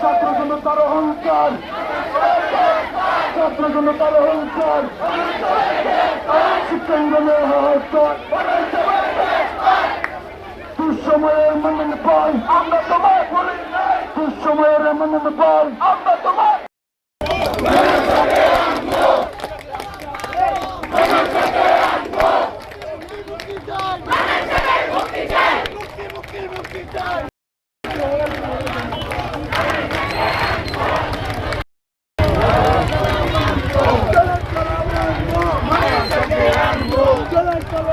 ছাত্র জনতার অহংকার ছাত্র জনতার অহংকার শিক্ষাঙ্গনের অহংকার দুঃসময়ের মনন পাই আমরা তোমার দুঃসময়ের মনন পাই আমরা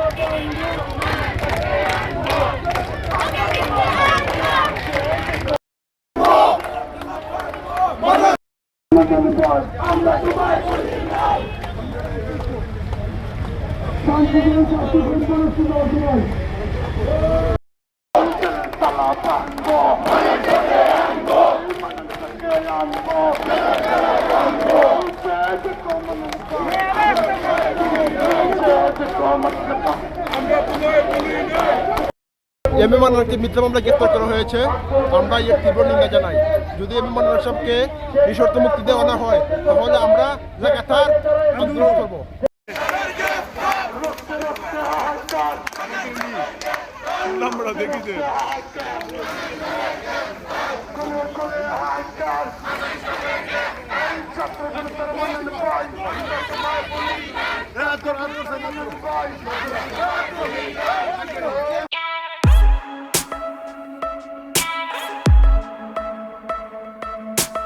তোমার মনন পাই আমরা তোমার বলি এম এ মান্নারকে মিথ্যা মামলা গ্রেপ্তার করা হয়েছে আমরা এর তীব্র নিন্দা জানাই যদি এম এ মান্নার সাহেবকে নিঃশর্ত মুক্তি দেওয়া না হয় তাহলে আমরা লাগাতার আন্দোলন করব আমরা দেখিছে ছাত্র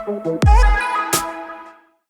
Música